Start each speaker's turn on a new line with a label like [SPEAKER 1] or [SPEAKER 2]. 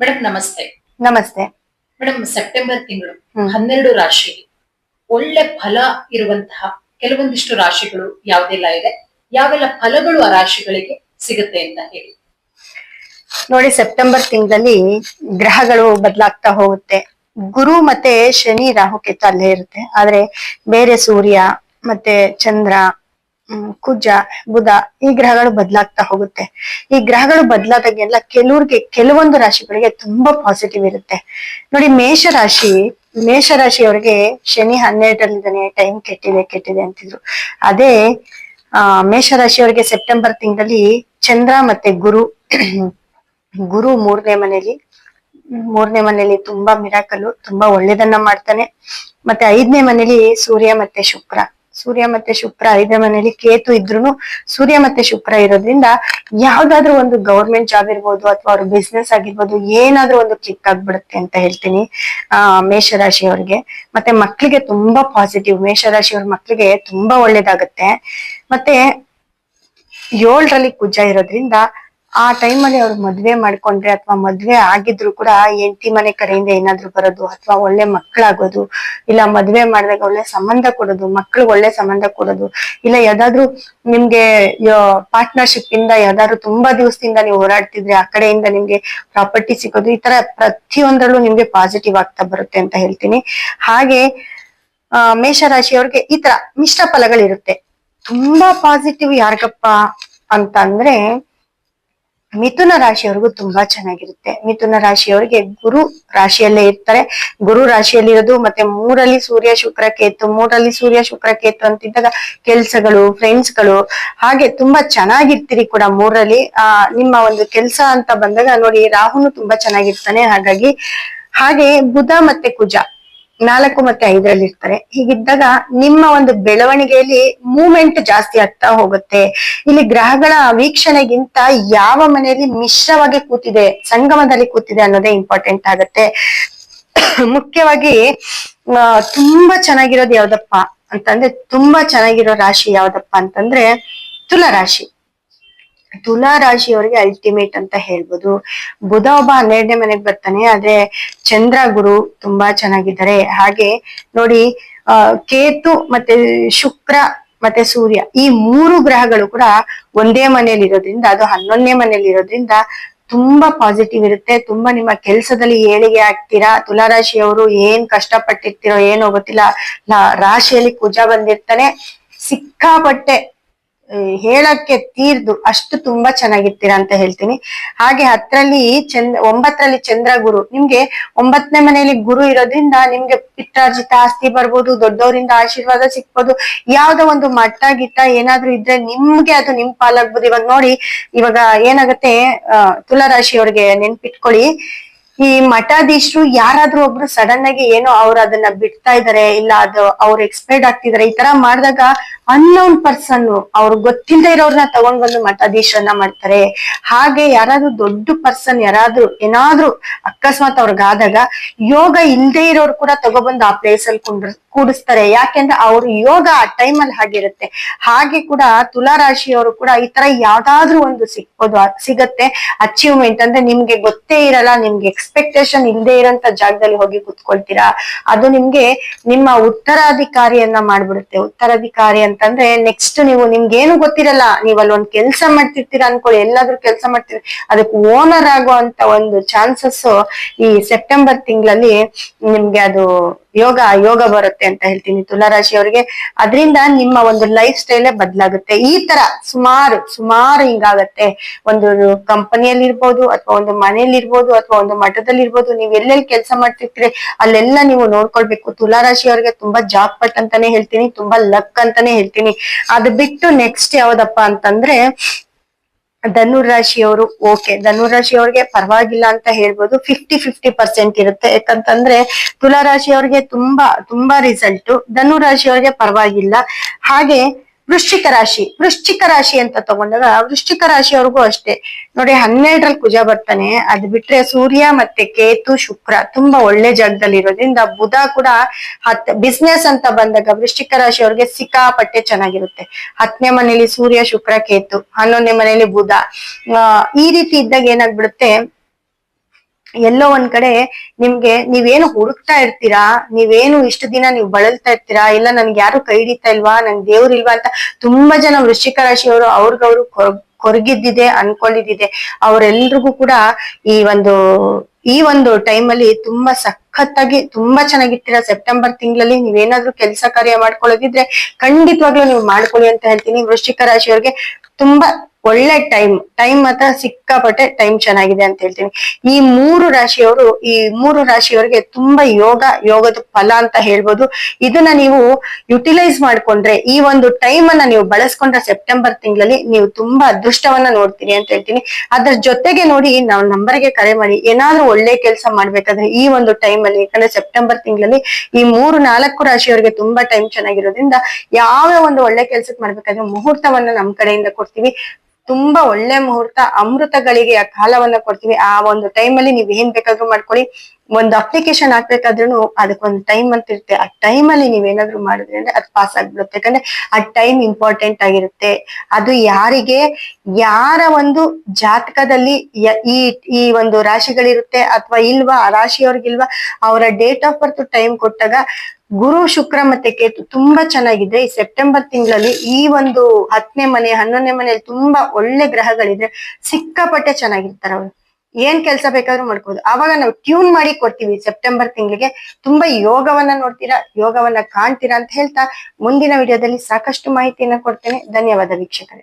[SPEAKER 1] Madam ನಮಸ್ತೆ.
[SPEAKER 2] ನಮಸ್ತೆ.
[SPEAKER 1] Madam September ತಿಂಗಳು. ಹನ್ನೆರಡು ರಾಶಿ. ಒಳ್ಳೆ ಫಲ ಇರುವಂತಹ ಕೆಲವೊಂದಿಷ್ಟು ರಾಶಿಗಳು ಯಾವ್ದೆಲ್ಲ ಇದೆ? ಯಾವೆಲ್ಲ ಫಲಗಳು ಆ ರಾಶಿಗಳಿಗೆ ಸಿಗುತ್ತೆ ಅಂತ ಹೇಳಿ.
[SPEAKER 2] ನೋಡಿ ಸೆಪ್ಟೆಂಬರ್ ತಿಂಗಳಲ್ಲಿ ಗ್ರಹಗಳು ಬದಲಾಗ್ತಾ ಹೋಗುತ್ತೆ. ಗುರು ಮತ್ತೆ ಶನಿ ರಾಹು ಕೆತ್ತ ಅಲ್ಲೇ ಇರುತ್ತೆ. ಆದ್ರೆ ಬೇರೆ ಸೂರ್ಯ ಮತ್ತೆ ಚಂದ್ರ ಕುಜ, ಬುಧ ಈ ಗ್ರಹಗಳು ಬದಲಾಗ್ತಾ ಹೋಗುತ್ತೆ. ಈ ಗ್ರಹಗಳು ಬದಲಾದಾಗೆಲ್ಲ ಕೆಲವ್ರಿಗೆ ಕೆಲವೊಂದು ರಾಶಿಗಳಿಗೆ ತುಂಬಾ ಪಾಸಿಟಿವ್ ಇರುತ್ತೆ. ನೋಡಿ ಮೇಷ ರಾಶಿ ಮೇಷ ರಾಶಿಯವರಿಗೆ ಶನಿ ಹನ್ನೆರಡರಲ್ಲಿದ್ದಾನೆ ಟೈಮ್ ಕೆಟ್ಟಿದೆ ಕೆಟ್ಟಿದೆ ಅಂತಿದ್ರು. ಅದೇ, ಆ, ಮೇಷರಾಶಿಯವರಿಗೆ ಸೆಪ್ಟೆಂಬರ್ ತಿಂಗಳಲ್ಲಿ ಚಂದ್ರ ಮತ್ತೆ ಗುರು. ಗುರು ಮೂರನೇ ಮನೆಯಲ್ಲಿ ಮೂರನೇ ಮನೆಯಲ್ಲಿ ತುಂಬಾ ಮಿರಾಕಲು ತುಂಬಾ ಒಳ್ಳೇದನ್ನ ಮಾಡ್ತಾನೆ. ಮತ್ತೆ ಐದನೇ ಮನೆಯಲ್ಲಿ ಸೂರ್ಯ ಮತ್ತೆ ಶುಕ್ರ. ಸೂರ್ಯ ಮತ್ತೆ ಶುಕ್ರ ಐದನೇ ಮನೆಯಲ್ಲಿ ಕೇತು ಇದ್ರು ಸೂರ್ಯ ಮತ್ತೆ ಶುಕ್ರ ಇರೋದ್ರಿಂದ ಯಾವ್ದಾದ್ರು ಒಂದು ಗೌರ್ಮೆಂಟ್ ಜಾಬ್ ಇರ್ಬೋದು ಅಥವಾ ಅವ್ರ ಬಿಸ್ನೆಸ್ ಆಗಿರ್ಬೋದು ಏನಾದ್ರೂ ಒಂದು ಕ್ಲಿಕ್ ಆಗ್ಬಿಡುತ್ತೆ ಅಂತ ಹೇಳ್ತೀನಿ. ಆ, ಮೇಷರಾಶಿಯವ್ರಿಗೆ. ಮತ್ತೆ ಮಕ್ಳಿಗೆ ತುಂಬಾ ಪಾಸಿಟಿವ್ ಮೇಷರಾಶಿಯವ್ರ ಮಕ್ಳಿಗೆ ತುಂಬಾ ಒಳ್ಳೇದಾಗತ್ತೆ. ಮತ್ತೆ ಏಳರಲ್ಲಿ ಕುಜ ಇರೋದ್ರಿಂದ ಆ ಟೈಮಲ್ಲಿ ಅವ್ರು ಮದ್ವೆ ಮಾಡ್ಕೊಂಡ್ರೆ ಅಥವಾ ಮದ್ವೆ ಆಗಿದ್ರು ಕೂಡ ಹೆಂಡತಿ ಮನೆ ಕಡೆಯಿಂದ ಏನಾದ್ರು ಬರೋದು ಅಥವಾ ಒಳ್ಳೆ ಮಕ್ಕಳಾಗೋದು ಇಲ್ಲ ಮದ್ವೆ ಮಾಡಿದಾಗ ಒಳ್ಳೆ ಸಂಬಂಧ ಕೊಡೋದು, ಮಕ್ಳಿಗೆ ಒಳ್ಳೆ ಸಂಬಂಧ ಕೊಡೋದು, ಇಲ್ಲ ಯಾವ್ದಾದ್ರು ನಿಮ್ಗೆ ಪಾರ್ಟ್ನರ್ಶಿಪ್ ಇಂದ ಯಾವ್ದಾದ್ರು ತುಂಬಾ ದಿವಸದಿಂದ ನೀವು ಹೋರಾಡ್ತಿದ್ರೆ ಆ ಕಡೆಯಿಂದ ನಿಮ್ಗೆ ಪ್ರಾಪರ್ಟಿ ಸಿಗೋದು, ಈ ತರ ಪ್ರತಿಯೊಂದರಲ್ಲೂ ನಿಮ್ಗೆ ಪಾಸಿಟಿವ್ ಆಗ್ತಾ ಬರುತ್ತೆ ಅಂತ ಹೇಳ್ತೀನಿ. ಹಾಗೆ, ಆ ಮೇಷರಾಶಿಯವ್ರಿಗೆ ಈ ತರ ಮಿಶ್ರ ಫಲಗಳಿರುತ್ತೆ. ತುಂಬಾ ಪಾಸಿಟಿವ್ ಯಾರಿಗಪ್ಪ ಅಂತ ಅಂದ್ರೆ ಮಿಥುನ ರಾಶಿಯವರಿಗೂ ತುಂಬಾ ಚೆನ್ನಾಗಿರುತ್ತೆ. ಮಿಥುನ ರಾಶಿಯವರಿಗೆ ಗುರು ರಾಶಿಯಲ್ಲೇ ಇರ್ತಾರೆ. ಗುರು ರಾಶಿಯಲ್ಲಿ ಇರೋದು ಮತ್ತೆ ಮೂರಲ್ಲಿ ಸೂರ್ಯ, ಶುಕ್ರ, ಕೇತು. ಮೂರಲ್ಲಿ ಸೂರ್ಯ, ಶುಕ್ರ, ಕೇತು ಅಂತಿದ್ದಾಗ ಕೆಲ್ಸಗಳು ಫ್ರೆಂಡ್ಸ್ಗಳು ಹಾಗೆ ತುಂಬಾ ಚೆನ್ನಾಗಿರ್ತೀರಿ ಕೂಡ ಮೂರಲ್ಲಿ. ಆ, ನಿಮ್ಮ ಒಂದು ಕೆಲ್ಸ ಅಂತ ಬಂದಾಗ ನೋಡಿ ರಾಹುನು ತುಂಬಾ ಚೆನ್ನಾಗಿರ್ತಾನೆ. ಹಾಗಾಗಿ ಹಾಗೆ ಬುಧ ಮತ್ತೆ ಕುಜ. ನಾಲ್ಕು ಮತ್ತೆ ಐದರಲ್ಲಿ ಇರ್ತಾರೆ. ಹೀಗಿದ್ದಾಗ ನಿಮ್ಮ ಒಂದು ಬೆಳವಣಿಗೆಯಲ್ಲಿ ಮೂಮೆಂಟ್ ಜಾಸ್ತಿ ಆಗ್ತಾ ಹೋಗುತ್ತೆ. ಇಲ್ಲಿ ಗ್ರಹಗಳ ವೀಕ್ಷಣೆಗಿಂತ ಯಾವ ಮನೆಯಲ್ಲಿ ಮಿಶ್ರವಾಗಿ ಕೂತಿದೆ, ಸಂಗಮದಲ್ಲಿ ಕೂತಿದೆ ಅನ್ನೋದೇ ಇಂಪಾರ್ಟೆಂಟ್ ಆಗತ್ತೆ. ಮುಖ್ಯವಾಗಿ ತುಂಬಾ ಚೆನ್ನಾಗಿರೋದು ಯಾವ್ದಪ್ಪ ಅಂತಂದ್ರೆ ತುಂಬಾ ಚೆನ್ನಾಗಿರೋ ರಾಶಿ ಯಾವ್ದಪ್ಪ ಅಂತಂದ್ರೆ ತುಲಾ ರಾಶಿ ತುಲಾ ರಾಶಿಯವರಿಗೆ ಅಲ್ಟಿಮೇಟ್ ಅಂತ ಹೇಳ್ಬೋದು. ಬುಧ ಒಬ್ಬ ಹನ್ನೆರಡನೇ ಮನೆಗೆ ಬರ್ತಾನೆ, ಆದ್ರೆ ಚಂದ್ರ ಗುರು ತುಂಬಾ ಚೆನ್ನಾಗಿದ್ದಾರೆ. ಹಾಗೆ ನೋಡಿ ಕೇತು ಮತ್ತೆ ಶುಕ್ರ ಮತ್ತೆ ಸೂರ್ಯ ಈ ಮೂರು ಗ್ರಹಗಳು ಕೂಡ ಒಂದೇ ಮನೆಯಲ್ಲಿ ಇರೋದ್ರಿಂದ ಅದು ಹನ್ನೊಂದನೇ ಮನೆಯಲ್ಲಿ ಇರೋದ್ರಿಂದ ತುಂಬಾ ಪಾಸಿಟಿವ್ ಇರುತ್ತೆ. ತುಂಬಾ ನಿಮ್ಮ ಕೆಲಸದಲ್ಲಿ ಏಳಿಗೆ ಆಗ್ತೀರಾ? ತುಲಾರಾಶಿಯವರು ಏನ್ ಕಷ್ಟಪಟ್ಟಿರ್ತೀರೋ, ಏನೋ ಗೊತ್ತಿಲ್ಲ. ರಾಶಿಯಲ್ಲಿ ಕುಜ ಬಂದಿರ್ತಾನೆ. ಸಿಕ್ಕಾಪಟ್ಟೆ ಹೇಳಕ್ಕೆ ತೀರ್ದು ಅಷ್ಟು ತುಂಬಾ ಚೆನ್ನಾಗಿರ್ತೀರಾ ಅಂತ ಹೇಳ್ತೀನಿ. ಹಾಗೆ ಹತ್ತರಲ್ಲಿ ಚಂದ್ರ ಒಂಬತ್ತರಲ್ಲಿ ಚಂದ್ರ ಗುರು ನಿಮ್ಗೆ ಒಂಬತ್ತನೇ ಮನೆಯಲ್ಲಿ ಗುರು ಇರೋದ್ರಿಂದ ನಿಮ್ಗೆ ಪಿತ್ರಾರ್ಜಿತ ಆಸ್ತಿ ಬರ್ಬೋದು, ದೊಡ್ಡವರಿಂದ ಆಶೀರ್ವಾದ ಸಿಕ್ಬೋದು ಯಾವ್ದೋ ಒಂದು ಮಟ್ಟ ಗಿಟ್ಟ ಏನಾದ್ರೂ ಇದ್ರೆ ನಿಮ್ಗೆ ಅದು ನಿಮ್ ಪಾಲಾಗ್ಬೋದು. ಇವಾಗ ನೋಡಿ, ಇವಾಗ ಏನಾಗತ್ತೆ ಅಹ್ ತುಲಾರಾಶಿಯವ್ರಿಗೆ ನೆನ್ಪಿಟ್ಕೊಳ್ಳಿ. ಈ ಮಠಾಧೀಶರು ಯಾರಾದ್ರೂ ಒಬ್ರು ಸಡನ್ ಆಗಿ ಏನೋ ಅವ್ರು ಅದನ್ನ ಬಿಡ್ತಾ ಇದಾರೆ, ಇಲ್ಲ ಅದು ಅವ್ರು ಎಕ್ಸ್ಪೈರ್ಡ್ ಆಗ್ತಿದಾರೆ, ಈ ತರ ಮಾಡಿದಾಗ ಅನ್ನೋನ್ ಪರ್ಸನ್ ಅವ್ರು ಗೊತ್ತಿಲ್ಲದೆ ಇರೋರ್ನ ತಗೊಂಡ್ ಬಂದು ಮಠಾಧೀಶರನ್ನ ಮಾಡ್ತಾರೆ. ಹಾಗೆ ಯಾರಾದ್ರೂ ದೊಡ್ಡ ಪರ್ಸನ್ ಯಾರಾದ್ರೂ ಏನಾದ್ರೂ ಅಕಸ್ಮಾತ್ ಅವ್ರಿಗಾದಾಗ ಯೋಗ ಇಲ್ಲದೆ ಇರೋರು ಕೂಡ ತಗೊಬಂದು ಆ ಪ್ಲೇಸ್ ಅಲ್ಲಿ ಕುಂಡ್ರ, ಕೂಡಿಸ್ತಾರೆ. ಯಾಕೆಂದ್ರೆ ಅವ್ರು ಯೋಗ ಆ ಟೈಮ್ ಅಲ್ಲಿ ಹಾಗಿರುತ್ತೆ. ಹಾಗೆ ಕೂಡ ತುಲಾ ರಾಶಿಯವರು ಕೂಡ ಈ ತರ ಯಾವ್ದಾದ್ರೂ ಒಂದು ಸಿಕ್ಬೋದು ಸಿಗತ್ತೆ. ಅಚೀವ್ಮೆಂಟ್ ಅಂದ್ರೆ ನಿಮ್ಗೆ ಗೊತ್ತೇ ಇರಲ್ಲ, ನಿಮ್ಗೆ ಎಕ್ಸ್ಪೆಕ್ಟೇಷನ್ ಇಲ್ಲದೆ ಇರೋಂತ ಜಾಗದಲ್ಲಿ ಹೋಗಿ ಕುತ್ಕೊಳ್ತೀರಾ? ಅದು ನಿಮ್ಗೆ ನಿಮ್ಮ ಉತ್ತರಾಧಿಕಾರಿಯನ್ನ ಮಾಡ್ಬಿಡುತ್ತೆ. ಉತ್ತರಾಧಿಕಾರಿ ಅಂತಂದ್ರೆ ನೆಕ್ಸ್ಟ್ ನೀವು ನಿಮ್ಗೇನು ಗೊತ್ತಿರಲ್ಲ ನೀವ್ ಅಲ್ಲೊಂದ್ ಕೆಲ್ಸ ಮಾಡ್ತಿರ್ತೀರಾ ಅನ್ಕೊಳ್ಳಿ, ಎಲ್ಲಾದ್ರೂ ಕೆಲಸ ಮಾಡ್ತೀರಿ ಅದಕ್ಕೆ ಓನರ್ ಆಗುವಂತ ಒಂದು ಚಾನ್ಸಸ್ ಈ ಸೆಪ್ಟೆಂಬರ್ ತಿಂಗಳಲ್ಲಿ ನಿಮ್ಗೆ ಅದು ಯೋಗ ಯೋಗ ಬರುತ್ತೆ ಅಂತ ಹೇಳ್ತೀನಿ. ತುಲಾರಾಶಿಯವರಿಗೆ ಅದರಿಂದ ನಿಮ್ಮ ಒಂದು ಲೈಫ್ ಸ್ಟೈಲೇ ಬದಲಾಗುತ್ತೆ. ಈ ತರ ಸುಮಾರು ಸುಮಾರು ಹಿಂಗಾಗತ್ತೆ. ಒಂದು ಕಂಪನಿಯಲ್ಲಿ ಇರ್ಬೋದು, ಅಥವಾ ಒಂದು ಮನೆಯಲ್ಲಿ ಇರ್ಬೋದು, ಅಥವಾ ಒಂದು ಮಠದಲ್ಲಿ ಇರ್ಬೋದು, ನೀವ್ ಎಲ್ಲೆಲ್ಲಿ ಕೆಲಸ ಮಾಡ್ತಿರ್ತೀರಿ, ಅಲ್ಲೆಲ್ಲ ನೀವು ನೋಡ್ಕೊಳ್ಬೇಕು. ತುಲಾರಾಶಿಯವರಿಗೆ ತುಂಬಾ ಜಾಬ್ ಪಟ್ ಅಂತಾನೆ ಹೇಳ್ತೀನಿ, ತುಂಬಾ ಲಕ್ ಅಂತಾನೆ ಹೇಳ್ತೀನಿ. ಅದು ಬಿಟ್ಟು ನೆಕ್ಸ್ಟ್ ಯಾವ್ದಪ್ಪ ಅಂತಂದ್ರೆ ಧನುರ್ ರಾಶಿಯವರು ಓಕೆ ಧನುರ್ ರಾಶಿಯವ್ರಿಗೆ ಪರವಾಗಿಲ್ಲ ಅಂತ ಹೇಳ್ಬೋದು. ಫಿಫ್ಟಿ ಫಿಫ್ಟಿ ಪರ್ಸೆಂಟ್ ಇರುತ್ತೆ. ಯಾಕಂತಂದ್ರೆ ತುಲಾ ರಾಶಿಯವ್ರಿಗೆ ತುಂಬಾ ತುಂಬಾ ರಿಸಲ್ಟ್ ಧನು ರಾಶಿಯವ್ರಿಗೆ ಪರವಾಗಿಲ್ಲ. ಹಾಗೆ ವೃಶ್ಚಿಕ ರಾಶಿ ವೃಶ್ಚಿಕ ರಾಶಿ ಅಂತ ತಗೊಂಡಾಗ ವೃಶ್ಚಿಕ ರಾಶಿಯವ್ರಿಗೂ ಅಷ್ಟೇ. ನೋಡಿ ಹನ್ನೆರಡರಲ್ಲಿ ಕುಜ ಬರ್ತಾನೆ, ಅದ್ ಬಿಟ್ರೆ ಸೂರ್ಯ ಮತ್ತೆ ಕೇತು ಶುಕ್ರ ತುಂಬಾ ಒಳ್ಳೆ ಜಾಗದಲ್ಲಿ ಇರೋದ್ರಿಂದ ಬುಧ ಕೂಡ ಹತ್ ಬಿಸ್ನೆಸ್ ಅಂತ ಬಂದಾಗ ವೃಶ್ಚಿಕ ರಾಶಿಯವ್ರಿಗೆ ಸಿಕ್ಕಾಪಟ್ಟೆ ಚೆನ್ನಾಗಿರುತ್ತೆ. ಹತ್ತನೇ ಮನೆಯಲ್ಲಿ ಸೂರ್ಯ, ಶುಕ್ರ, ಕೇತು, ಹನ್ನೊಂದನೇ ಮನೆಯಲ್ಲಿ ಬುಧ. ಈ ರೀತಿ ಇದ್ದಾಗ ಏನಾಗ್ಬಿಡುತ್ತೆ ಎಲ್ಲೋ ಒಂದ್ ಕಡೆ ನಿಮ್ಗೆ ನೀವೇನು ಹುಡುಕ್ತಾ ಇರ್ತೀರಾ? ನೀವೇನು ಇಷ್ಟು ದಿನ ನೀವು ಬಳಲ್ತಾ ಇರ್ತೀರಾ? ಇಲ್ಲ ನನ್ಗೆ ಯಾರು ಕೈ ಹಿಡಿತಾ ಇಲ್ವಾ? ನನ್ ದೇವ್ರ ಇಲ್ವಾ ಅಂತ ತುಂಬಾ ಜನ ವೃಶ್ಚಿಕ ರಾಶಿಯವರು ಅವ್ರಿಗವ್ರು ಕೊರ್- ಕೊರಗಿದ್ದಿದೆ ಅನ್ಕೊಂಡಿದ್ದಿದೆ. ಅವರೆಲ್ರಿಗೂ ಕೂಡ ಈ ಒಂದು ಈ ಒಂದು ಟೈಮ್ ಅಲ್ಲಿ ತುಂಬಾ ಸಖತ್ತಾಗಿ, ತುಂಬಾ ಚೆನ್ನಾಗಿರ್ತೀರಾ? ಸೆಪ್ಟೆಂಬರ್ ತಿಂಗಳಲ್ಲಿ ನೀವೇನಾದ್ರೂ ಕೆಲಸ ಕಾರ್ಯ ಮಾಡ್ಕೊಳ್ಳೋದಿದ್ರೆ ಖಂಡಿತವಾಗ್ಲೂ ನೀವು ಮಾಡ್ಕೊಳ್ಳಿ ಅಂತ ಹೇಳ್ತೀನಿ. ವೃಶ್ಚಿಕ ರಾಶಿಯವ್ರಿಗೆ ತುಂಬಾ ಒಳ್ಳೆ ಟೈಮ್ ಟೈಮ್ ಮಾತ್ರ ಸಿಕ್ಕಾಪಟ್ಟೆ ಟೈಮ್ ಚೆನ್ನಾಗಿದೆ ಅಂತ ಹೇಳ್ತೀನಿ. ಈ ಮೂರು ರಾಶಿಯವರು, ಈ ಮೂರು ರಾಶಿಯವರಿಗೆ ತುಂಬಾ ಯೋಗ, ಯೋಗದ ಫಲ ಅಂತ ಹೇಳ್ಬೋದು. ಇದನ್ನ ನೀವು ಯುಟಿಲೈಸ್ ಮಾಡ್ಕೊಂಡ್ರೆ, ಈ ಒಂದು ಟೈಮ್ ಅನ್ನ ನೀವು ಬಳಸ್ಕೊಂಡ್ರೆ ಸೆಪ್ಟೆಂಬರ್ ತಿಂಗಳಲ್ಲಿ ನೀವು ತುಂಬಾ ಅದೃಷ್ಟವನ್ನ ನೋಡ್ತೀರಿ ಅಂತ ಹೇಳ್ತೀನಿ. ಅದ್ರ ಜೊತೆಗೆ ನೋಡಿ, ನಾವು ನಂಬರ್ಗೆ ಕರೆ ಮಾಡಿ, ಏನಾದ್ರೂ ಒಳ್ಳೆ ಕೆಲಸ ಮಾಡ್ಬೇಕಾದ್ರೆ ಈ ಒಂದು ಟೈಮ್ ಅಲ್ಲಿ, ಯಾಕಂದ್ರೆ ಸೆಪ್ಟೆಂಬರ್ ತಿಂಗಳಲ್ಲಿ ಈ ಮೂರು ನಾಲ್ಕು ರಾಶಿಯವರಿಗೆ ತುಂಬಾ ಟೈಮ್ ಚೆನ್ನಾಗಿರೋದ್ರಿಂದ ಯಾವ ಒಂದು ಒಳ್ಳೆ ಕೆಲ್ಸಕ್ಕೆ ಮಾಡ್ಬೇಕಾದ್ರೆ ಮುಹೂರ್ತವನ್ನ ನಮ್ ಕಡೆಯಿಂದ ಕೊಡ್ತೀವಿ. ತುಂಬಾ ಒಳ್ಳೆ ಮುಹೂರ್ತ ಅಮೃತಗಳಿಗೆ ಆ ಕಾಲವನ್ನ ಕೊಡ್ತೀವಿ. ಆ ಒಂದು ಟೈಮ್ ಅಲ್ಲಿ ನೀವ್ ಏನ್ ಬೇಕಾದ್ರೂ ಮಾಡ್ಕೊಳ್ಳಿ. ಒಂದು ಅಪ್ಲಿಕೇಶನ್ ಹಾಕ್ಬೇಕಾದ್ರೂ ಅದಕ್ಕೊಂದು ಟೈಮ್ ಅಂತ ಇರುತ್ತೆ. ಆ ಟೈಮ್ ಅಲ್ಲಿ ಏನಾದ್ರು ಮಾಡಿದ್ರಿ ಅಂದ್ರೆ ಅದು ಪಾಸ್ ಆಗ್ಬಿಡುತ್ತೆ. ಯಾಕಂದ್ರೆ ಆ ಟೈಮ್ ಇಂಪಾರ್ಟೆಂಟ್ ಆಗಿರುತ್ತೆ. ಅದು ಯಾರಿಗೆ, ಯಾರ ಒಂದು ಜಾತಕದಲ್ಲಿ ಈ ಈ ಒಂದು ರಾಶಿಗಳಿರುತ್ತೆ ಅಥವಾ ಇಲ್ವಾ, ಆ ರಾಶಿಯವ್ರಿಗಿಲ್ವಾ, ಅವರ ಡೇಟ್ ಆಫ್ ಬರ್ತ್ ಟೈಮ್ ಕೊಟ್ಟಾಗ ಗುರು, ಶುಕ್ರ ಮತ್ತೆ ಕೇತು ತುಂಬಾ ಚೆನ್ನಾಗಿದೆ ಈ ಸೆಪ್ಟೆಂಬರ್ ತಿಂಗಳಲ್ಲಿ ಈ ಒಂದು ಹತ್ತನೇ ಮನೆ, ಹನ್ನೊಂದನೇ ಮನೆಯಲ್ಲಿ ತುಂಬಾ ಒಳ್ಳೆ ಗ್ರಹಗಳಿದ್ರೆ ಸಿಕ್ಕಾಪಟ್ಟೆ ಚೆನ್ನಾಗಿರ್ತಾರೆ ಅವರು. ಏನ್ ಕೆಲಸ ಬೇಕಾದ್ರೂ ಮಾಡ್ಕೋಬಹುದು ಆವಾಗ ನಾವು ಟ್ಯೂನ್ ಮಾಡಿ ಕೊಡ್ತೀವಿ. ಸೆಪ್ಟೆಂಬರ್ ತಿಂಗಳಿಗೆ ತುಂಬಾ ಯೋಗವನ್ನ ನೋಡ್ತೀರಾ, ಯೋಗವನ್ನ ಕಾಣ್ತೀರಾ ಅಂತ ಹೇಳ್ತಾ ಮುಂದಿನ ವಿಡಿಯೋದಲ್ಲಿ ಸಾಕಷ್ಟು ಮಾಹಿತಿಯನ್ನ ಕೊಡ್ತೇನೆ. ಧನ್ಯವಾದ ವೀಕ್ಷಕರೇ.